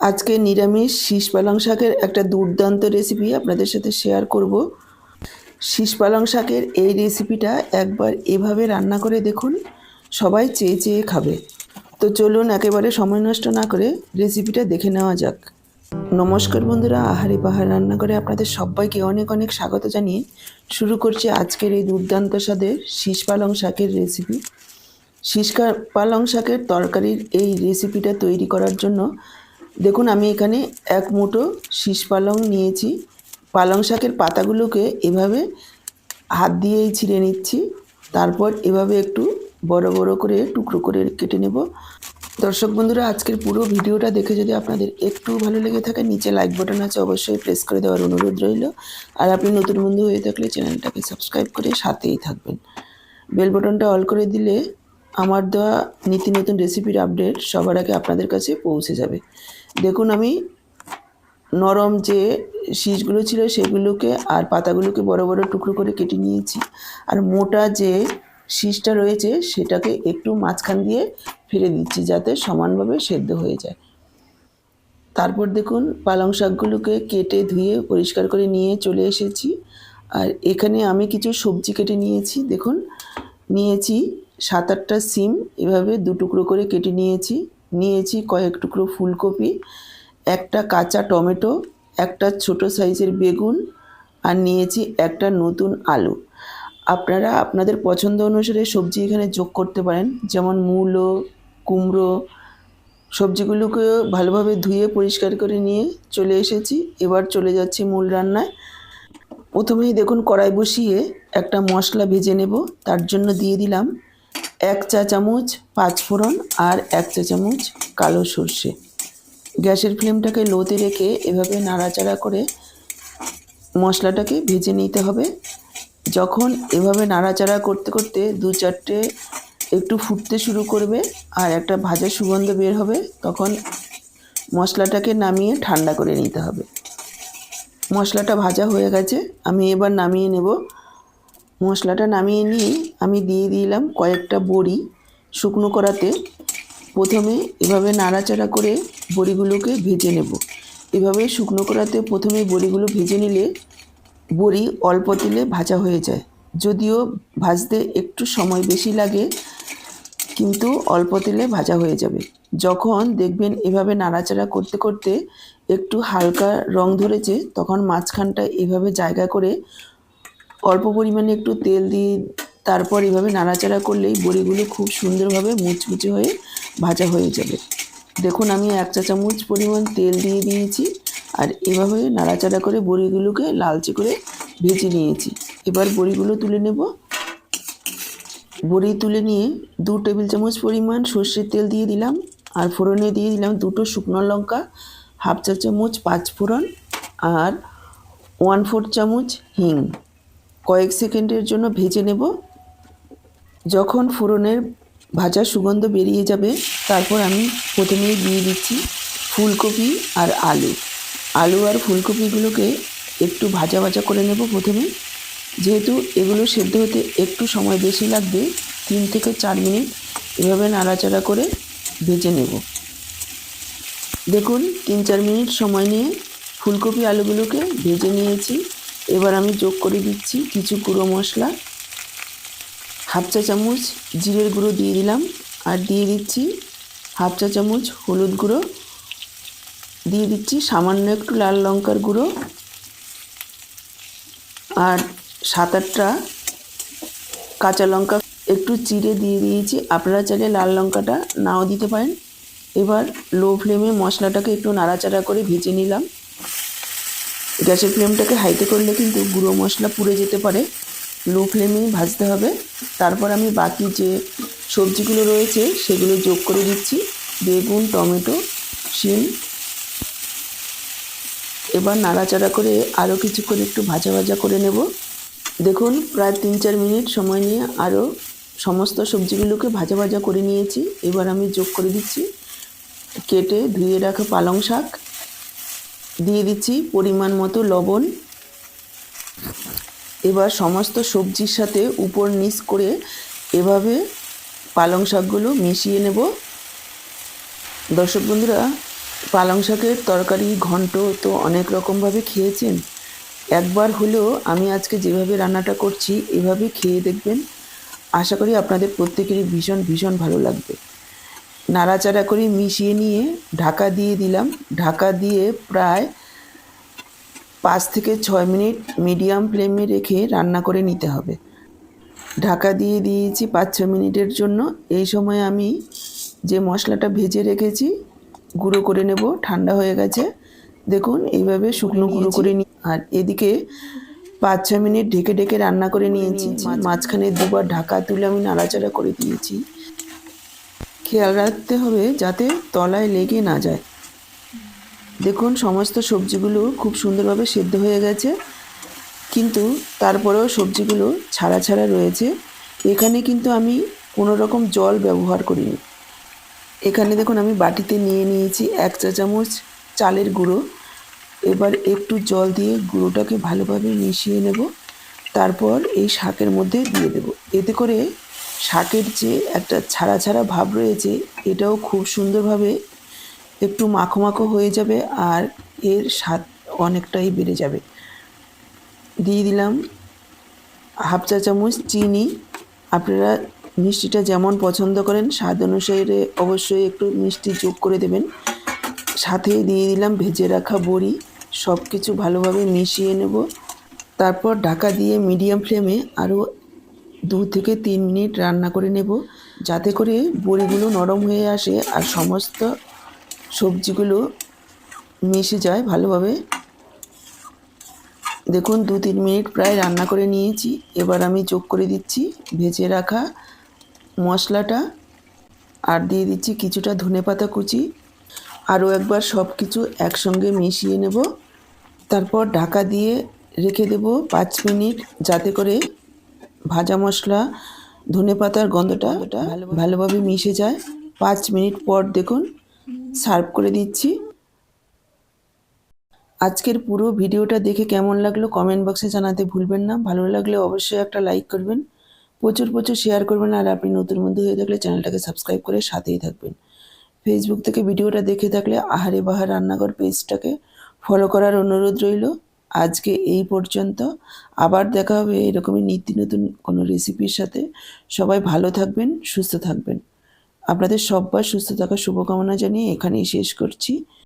আজকে নিরামিষ শীষ পালং শাকের একটা দুর্দান্ত রেসিপি আপনাদের সাথে শেয়ার করব। শীষ পালং শাকের এই রেসিপিটা একবার এভাবে রান্না করে দেখুন, সবাই চেয়ে চেয়ে খাবে। তো চলুন একেবারে সময় নষ্ট না করে রেসিপিটা দেখে নেওয়া যাক। নমস্কার বন্ধুরা, আহারি পাহাড় রান্না করে আপনাদের সবাইকে অনেক অনেক স্বাগত জানিয়ে শুরু করছি আজকের এই দুর্দান্ত স্বাদের শীষ পালং শাকের রেসিপি শীষ পালং শাকের তরকারির এই রেসিপিটা তৈরি করার জন্য দেখুন, আমি এখানে এক মুঠো শীষ পালং নিয়েছি। পালং শাকের পাতাগুলোকে এভাবে হাত দিয়েই ছিঁড়ে নিচ্ছি। তারপর এভাবে একটু বড় বড় করে টুকরো করে কেটে নেব। দর্শক বন্ধুরা, আজকের পুরো ভিডিওটা দেখে যদি আপনাদের একটু ভালো লেগে থাকে, নিচে লাইক বাটন আছে, অবশ্যই প্রেস করে দেওয়ার অনুরোধ রইল। আর আপনি নতুন বন্ধু হয়ে থাকলে চ্যানেলটাকে সাবস্ক্রাইব করে সাথেই থাকবেন। বেল বাটনটা অল করে দিলে আমার দেওয়া নিত্য নতুন রেসিপির আপডেট সবার আগে আপনাদের কাছে পৌঁছে যাবে। দেখুন আমি নরম যে শীষগুলো ছিল সেগুলোকে আর পাতাগুলোকে বড় বড় টুকরো করে কেটে নিয়েছি। আর মোটা যে শীষটা রয়েছে সেটাকে একটু মাঝখান দিয়ে ফেলে দিচ্ছি যাতে সমানভাবে সেদ্ধ হয়ে যায়। তারপর দেখুন পালং শাকগুলোকে কেটে ধুয়ে পরিষ্কার করে নিয়ে চলে এসেছি। আর এখানে আমি কিছু সবজি কেটে নিয়েছি। দেখুন, নিয়েছি সাত আটটা সিম এভাবে দু টুকরো করে কেটে নিয়েছি। নিয়েছি কয়েক টুকরো ফুলকপি, একটা কাঁচা টমেটো, একটা ছোট সাইজের বেগুন আর নিয়েছি একটা নতুন আলু। আপনারা আপনাদের পছন্দ অনুসারে সবজি এখানে যোগ করতে পারেন। যেমন মূলো, কুমড়ো, সবজিগুলোকে ভালোভাবে ধুয়ে পরিষ্কার করে নিয়ে চলে এসেছি। এবার চলে যাচ্ছি মূল রান্নায়। প্রথমেই দেখুন কড়াই বসিয়ে একটা মশলা ভেজে নেব। তার জন্য দিয়ে দিলাম এক চা চামচ পাঁচফোড়ন আর এক চা চামচ কালো সর্ষে। গ্যাসের ফ্লেমটাকে লোতে রেখে এভাবে নাড়াচাড়া করে মশলাটাকে ভেজে নিতে হবে। যখন এভাবে নাড়াচাড়া করতে করতে দু চারটে একটু ফুটতে শুরু করবে আর একটা ভাজা সুগন্ধ বের হবে, তখন মশলাটাকে নামিয়ে ঠান্ডা করে নিতে হবে। মশলাটা ভাজা হয়ে গেছে, আমি এবার নামিয়ে নেব মশলাটা নামিয়ে নিয়ে আমি দিয়ে দিলাম কয়েকটা বড়ি শুকনো করাতে। প্রথমে এভাবে নাড়াচাড়া করে বড়িগুলোকে ভেজে নেব। এভাবে শুকনো করাতে প্রথমে বড়িগুলো ভেজে নিলে বড়ি অল্প তেলে ভাজা হয়ে যায়। যদিও ভাজতে একটু সময় বেশি লাগে, কিন্তু অল্প তেলে ভাজা হয়ে যাবে। যখন দেখবেন এভাবে নাড়াচাড়া করতে করতে একটু হালকা রং ধরেছে, তখন মাঝখানটা এভাবে জায়গা করে অল্প পরিমাণে একটু তেল দিয়ে তারপর এভাবে নাড়াচাড়া করলেই বড়িগুলো খুব সুন্দরভাবে মুচমুচে হয়ে ভাজা হয়ে যাবে। দেখুন আমি এক চা চামচ পরিমাণ তেল দিয়ে দিয়েছি আর এভাবে নাড়াচাড়া করে বড়িগুলোকে লালচে করে ভেজে নিয়েছি। এবার বড়িগুলো তুলে নেব। বড়ি তুলে নিয়ে দু টেবিল চামচ পরিমাণ সর্ষের তেল দিয়ে দিলাম আর ফোড়নে দিয়ে দিলাম দুটো শুকনো লঙ্কা, হাফ চা চামচ পাঁচ ফোড়ন আর ওয়ান ফোর চামচ হিং। কয়েক সেকেন্ডের জন্য ভেজে নেব। যখন ফোড়নের ভাজা সুগন্ধ বেরিয়ে যাবে, তারপর আমি প্রথমেই দিয়ে দিচ্ছি ফুলকপি আর আলু। আলু আর ফুলকপিগুলোকে একটু ভাজা ভাজা করে নেব প্রথমে। যেহেতু এগুলো সেদ্ধ হতে একটু সময় বেশি লাগবে, তিন থেকে চার মিনিট এভাবে নাড়াচাড়া করে ভেজে নেব। দেখুন, তিন চার মিনিট সময় নিয়ে ফুলকপি আলুগুলোকে ভেজে নিয়েছি। এবার আমি যোগ করে দিচ্ছি কিছু গুঁড়ো মশলা। হাফ চা চামচ জিরের গুঁড়ো দিয়ে দিলাম আর দিয়ে দিচ্ছি হাফ চা চামচ হলুদ গুঁড়ো। দিয়ে দিচ্ছি সামান্য একটু লাল লঙ্কার গুঁড়ো। আর সাত আটটা কাঁচা লঙ্কা একটু চিড়ে দিয়ে দিয়েছি। আপনারা চাইলে লাল লঙ্কাটা নাও দিতে পারেন। এবার লো ফ্লেমে মশলাটাকে একটু নাড়াচাড়া করে ভেজে নিলাম। গ্যাসের ফ্লেমটাকে হাইতে করলে কিন্তু গুঁড়ো মশলা পুড়ে যেতে পারে। লো ফ্লেমেই ভাজতে হবে। তারপর আমি বাকি যে সবজিগুলো রয়েছে, সেগুলো যোগ করে দিচ্ছি। বেগুন, টমেটো, শিম। এবার নাড়াচাড়া করে আরও কিছুক্ষণ একটু ভাজা ভাজা করে নেব। দেখুন, প্রায় তিন চার মিনিট সময় নিয়ে আরও সমস্ত সবজিগুলোকে ভাজা ভাজা করে নিয়েছি। এবার আমি যোগ করে দিচ্ছি কেটে ধুয়ে রাখা পালং শাক। দিয়ে দিচ্ছি পরিমাণ মতো লবণ। এবার সমস্ত সবজির সাথে উপর নিচ করে এভাবে পালং শাকগুলো মিশিয়ে নেব। দর্শক বন্ধুরা, পালং শাকের তরকারি ঘন্ট তো অনেক রকমভাবে খেয়েছেন। একবার হলেও আমি আজকে যেভাবে রান্নাটা করছি, এভাবে খেয়ে দেখবেন। আশা করি আপনাদের প্রত্যেকেরই ভীষণ ভীষণ ভালো লাগবে। নাড়াচাড়া করে মিশিয়ে নিয়ে ঢাকা দিয়ে দিলাম। ঢাকা দিয়ে প্রায় পাঁচ থেকে ছয় মিনিট মিডিয়াম ফ্লেমে রেখে রান্না করে নিতে হবে। ঢাকা দিয়ে দিয়েছি পাঁচ ছ মিনিটের জন্য। এই সময় আমি যে মশলাটা ভেজে রেখেছি গুঁড়ো করে নেব ঠান্ডা হয়ে গেছে। দেখুন এইভাবে শুকনো গুঁড়ো করে নিই আর এদিকে পাঁচ ছ মিনিট ঢেকে ঢেকে রান্না করে নিয়েছি। মাঝখানে দুবার ঢাকা তুলে আমি নাড়াচাড়া করে দিয়েছি। খেয়াল রাখতে হবে যাতে তলায় লেগে না যায়। দেখুন, সমস্ত সবজিগুলো খুব সুন্দরভাবে সেদ্ধ হয়ে গেছে, কিন্তু তারপরেও সবজিগুলো ছাড়া ছাড়া রয়েছে। এখানে কিন্তু আমি কোনো রকম জল ব্যবহার করিনি। এখানে দেখুন, আমি বাটিতে নিয়ে নিয়েছি এক চা চামচ চালের গুঁড়ো। এবার একটু জল দিয়ে গুঁড়োটাকে ভালোভাবে মিশিয়ে নেব। তারপর এই শাকের মধ্যে দিয়ে দেব। এতে করে শাকের যে একটা ছাড়া ছাড়া ভাব রয়েছে, এটাও খুব সুন্দরভাবে একটু মাখো মাখো হয়ে যাবে আর এর স্বাদ অনেকটাই বেড়ে যাবে। দিয়ে দিলাম হাফ চা চামচ চিনি। আপনারা মিষ্টিটা যেমন পছন্দ করেন, স্বাদ অনুসারে অবশ্যই একটু মিষ্টি যোগ করে দেবেন। সাথে দিয়ে দিলাম ভেজে রাখা বড়ি সব কিছু ভালোভাবে মিশিয়ে নেব। তারপর ঢাকা দিয়ে মিডিয়াম ফ্লেমে আরও দু থেকে তিন মিনিট রান্না করে নেব, যাতে করে বড়িগুলো নরম হয়ে আসে আর সমস্ত সবজিগুলো মিশে যায় ভালোভাবে। দেখুন, দু তিন মিনিট প্রায় রান্না করে নিয়েছি। এবার আমি যোগ করে দিচ্ছি, ভেজে রাখা মশলাটা। আর দিয়ে দিচ্ছি কিছুটা ধনেপাতা কুচি। আরও একবার সব কিছু একসঙ্গে মিশিয়ে নেব। তারপর ঢাকা দিয়ে রেখে দেব পাঁচ মিনিট, যাতে করে ভাজা মশলা ধনেপাতার গন্ধটা ওটা ভালোভাবে মিশে যায়। পাঁচ মিনিট পর দেখুন, সার্ভ করে দিচ্ছি। আজকের পুরো ভিডিওটা দেখে কেমন লাগল কমেন্ট বক্সে জানাতে ভুলবেন না। ভালো লাগলে অবশ্যই একটা লাইক করবেন, প্রচুর প্রচুর শেয়ার করবেন, আর আপনি নতুন বন্ধু হয়ে থাকলে চ্যানেলটাকে সাবস্ক্রাইব করে সাথেই থাকবেন। ফেসবুক থেকে ভিডিওটা দেখে থাকলে আহারে বাহার রান্নাঘর পেজটাকে ফলো করার অনুরোধ রইল। আজকে এই পর্যন্ত। আবার দেখা হবে এরকমই নিত্য নতুন কোনো রেসিপির সাথে। সবাই ভালো থাকবেন, সুস্থ থাকবেন। আপনাদের সব্বার সুস্থ থাকার শুভকামনা জানিয়ে এখানেই শেষ করছি।